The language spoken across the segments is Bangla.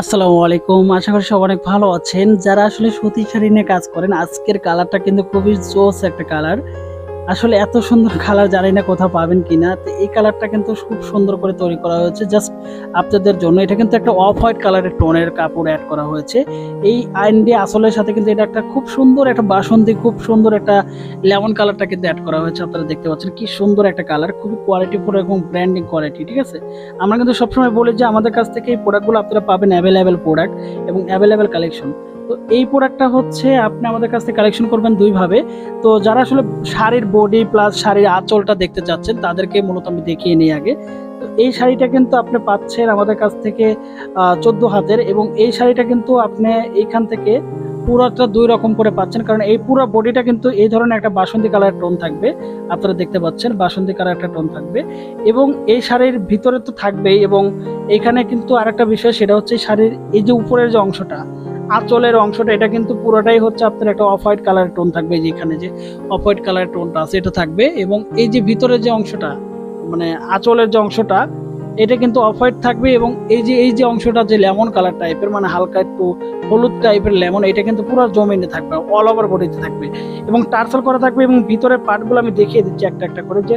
আসসালামু আলাইকুম। আশা করি সব অনেক ভালো আছেন। যারা আসলে সুতি শাড়ি নিয়ে কাজ করেন, আজকের কালারটা কিন্তু খুবই জোস একটা কালার আসলে এত সুন্দর কালার জানি না কোথাও পাবেন কিনা। তো এই কালারটা কিন্তু খুব সুন্দর করে তৈরি করা হয়েছে। জাস্ট আপনাদের জন্য। এটা কিন্তু একটা অফ হোয়াইট কালারের টোনের কাপড় অ্যাড করা হয়েছে। এই আইন আইনডি আসলের সাথে কিন্তু এটা একটা খুব সুন্দর একটা বাসন্তী, খুব সুন্দর একটা লেমন কালারটা কিন্তু অ্যাড করা হয়েছে। আপনারা দেখতে পাচ্ছেন কি সুন্দর একটা কালার খুবই কোয়ালিটি কোয়ালিটিফুল এবং ব্র্যান্ডিং কোয়ালিটি ঠিক আছে? আমরা কিন্তু সবসময় বলি যে আমাদের কাছ থেকে এই প্রোডাক্টগুলো আপনারা পাবেন অ্যাভেলেবেল প্রোডাক্ট এবং অ্যাভেলেবেল কালেকশন তো এই প্রোডাক্টটা হচ্ছে আপনি আমাদের কাছ থেকে কালেকশন করবেন দুইভাবে। তো যারা আসলে শাড়ির বডি প্লাস শাড়ির আঁচলটা দেখতে চাচ্ছেন, তাদেরকে মূলত আমি দেখিয়ে নিই আগে। এই শাড়িটা কিন্তু আপনি পাচ্ছেন আমাদের কাছ থেকে চোদ্দ হাতের এবং এই শাড়িটা কিন্তু আপনি এইখান থেকে পুরোটা দুই রকম করে পাচ্ছেন। কারণ এই পুরো বডিটা কিন্তু এই ধরনের একটা বাসন্তী কালারের টোন থাকবে। আপনারা দেখতে পাচ্ছেন বাসন্তী কালার একটা টোন থাকবে। এবং এই শাড়ির ভিতরে তো থাকবেই এবং এখানে কিন্তু আরেকটা বিষয় সেটা হচ্ছে শাড়ির এই যে উপরের যে অংশটা আঁচলের অংশটা, এটা কিন্তু পুরোটাই হচ্ছে আপনার একটা অফ হোয়াইট কালারের টোন থাকবে এই যে অফ হোয়াইট কালারের টোনটা আছে, এটা থাকবে। এবং এই যে ভিতরের যে অংশটা মানে আঁচলের যে অংশটা, এটা কিন্তু অফ হোয়াইট থাকবে এবং এই যে এই যে অংশটা যে লেমন কালার টাইপের মানে হালকা একটু হলুদ টাইপের লেমন, এটা কিন্তু পুরো জমিনে থাকবে অল ওভার বডিতে থাকবে। এবং টার্সেল করা থাকবে এবং ভিতরের পার্টগুলো আমি দেখিয়ে দিচ্ছি একটা একটা করে যে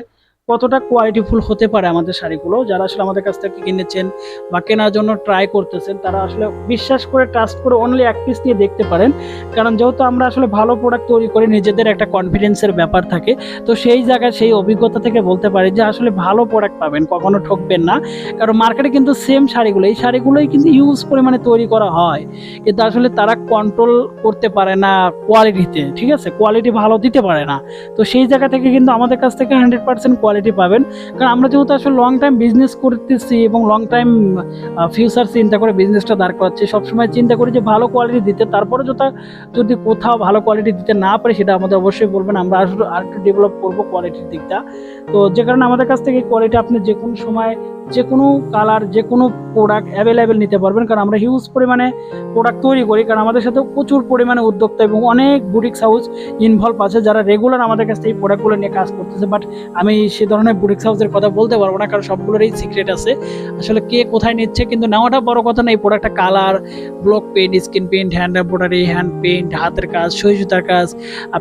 কতটা কোয়ালিটিফুল হতে পারে আমাদের শাড়িগুলো? যারা আসলে আমাদের কাছ থেকে কিনেছেন বা কেনার জন্য ট্রাই করতেছেন, তারা আসলে বিশ্বাস করে ট্রাস্ট করে অনলি এক পিস নিয়ে দেখতে পারেন। কারণ যেহেতু আমরা আসলে ভালো প্রোডাক্ট তৈরি করি, নিজেদের একটা কনফিডেন্সের ব্যাপার থাকে, তো সেই জায়গায় সেই অভিজ্ঞতা থেকে বলতে পারি যে আসলে ভালো প্রোডাক্ট পাবেন, কখনো ঠকবেন না। কারণ মার্কেটে কিন্তু সেম শাড়িগুলো, এই শাড়িগুলোই কিন্তু ইউজ পরিমাণে তৈরি করা হয়। কিন্তু আসলে তারা কন্ট্রোল করতে পারে না কোয়ালিটিতে ঠিক আছে? কোয়ালিটি ভালো দিতে পারে না। তো সেই জায়গা থেকে কিন্তু আমাদের কাছ থেকে হান্ড্রেড পার্সেন্ট পাবেন। কারণ আমরা যেহেতু আসলে লং টাইম বিজনেস করতেছি এবং লং টাইম ফিউচার চিন্তা করে বিজনেসটা দাঁড় করাচ্ছি, সবসময় চিন্তা করি যে ভালো কোয়ালিটি দিতে, তারপরে যথা যদি কোথাও ভালো কোয়ালিটি দিতে না পারে সেটা আমাদের অবশ্যই বলবেন, আমরা আসলে আর একটু ডেভেলপ করব কোয়ালিটির দিকটা। তো যে কারণে আমাদের কাছ থেকে কোয়ালিটি আপনি যে কোনো সময় যে কোনো কালার যে কোনো প্রোডাক্ট অ্যাভেলেবেল নিতে পারবেন, কারণ আমরা হিউজ পরিমাণে প্রোডাক্ট তৈরি করি, কারণ আমাদের সাথে প্রচুর পরিমাণে উদ্যোক্তা এবং অনেক বুটিক্স হাউস ইনভলভ আছে, যারা রেগুলার আমাদের কাছ থেকে এই প্রোডাক্টগুলো নিয়ে কাজ করতেছে। বাট আমি সে ধরনের বুটিক্স হাউসের কথা বলতে পারব না, কারণ সবগুলোরই সিক্রেট আছে। আসলে কে কোথায় নিচ্ছে কিন্তু নেওয়াটা বড় কথা না, এই প্রোডাক্টটা colour block paint screen paint hand embroidery hand paint হাতের কাজ, সই সুতার কাজ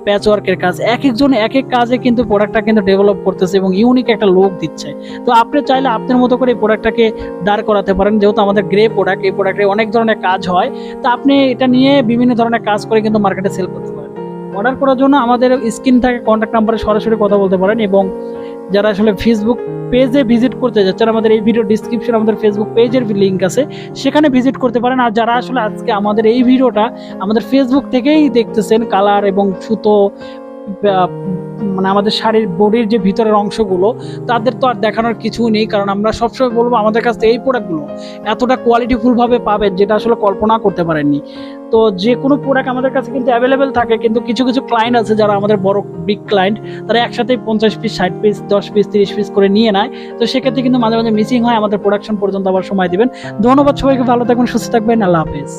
প্যাচ ওয়ার্কের কাজ, এক একজন এক এক কাজে কিন্তু প্রোডাক্টটা কিন্তু ডেভেলপ করতেছে এবং ইউনিক একটা লুক দিচ্ছে। তো আপনি চাইলে আপনার মতো করে এই প্রোডাক্টটাকে দাঁড় করাতে পারেন। যেহেতু আমাদের গ্রে প্রোডাক্ট এই প্রোডাক্টে অনেক ধরনের কাজ হয়। তা আপনি এটা নিয়ে বিভিন্ন ধরনের কাজ করে কিন্তু মার্কেটে সেল করতে পারেন। অর্ডার করার জন্য আমাদের স্ক্রিন থেকে কন্ট্যাক্ট নাম্বারে সরাসরি কথা বলতে পারেন এবং যারা আসলে ফেসবুক পেজে ভিজিট করতে যাচ্ছেন, আমাদের এই ভিডিও ডিসক্রিপশন আমাদের ফেসবুক পেজের লিঙ্ক আছে। সেখানে ভিজিট করতে পারেন। আর যারা আসলে আজকে আমাদের এই ভিডিওটা আমাদের ফেসবুক থেকেই দেখতেছেন কালার এবং সুতো মানে আমাদের শাড়ির বডির যে ভিতরের অংশগুলো, তাদের তো আর দেখানোর কিছু নেই, কারণ আমরা সবসময় বলব আমাদের কাছে এই প্রোডাক্টগুলো এতটা কোয়ালিটিফুলভাবে পাবেন যেটা আসলে কল্পনা করতে পারেননি। তো যে কোনো প্রোডাক্ট আমাদের কাছে কিন্তু অ্যাভেলেবেল থাকে, কিন্তু কিছু কিছু ক্লায়েন্ট আছে যারা আমাদের বড় বিগ ক্লায়েন্ট তারা একসাথেই পঞ্চাশ পিস ষাট পিস দশ পিস তিরিশ পিস করে নিয়ে নেয়। তো সেক্ষেত্রে কিন্তু মাঝে মাঝে মিসিং হয়, আমাদের প্রোডাকশন পর্যন্ত আবার সময় দিবেন। ধন্যবাদ সবাইকে, ভালো থাকবেন, সুস্থ থাকবেন, আল্লাহ হাফেজ।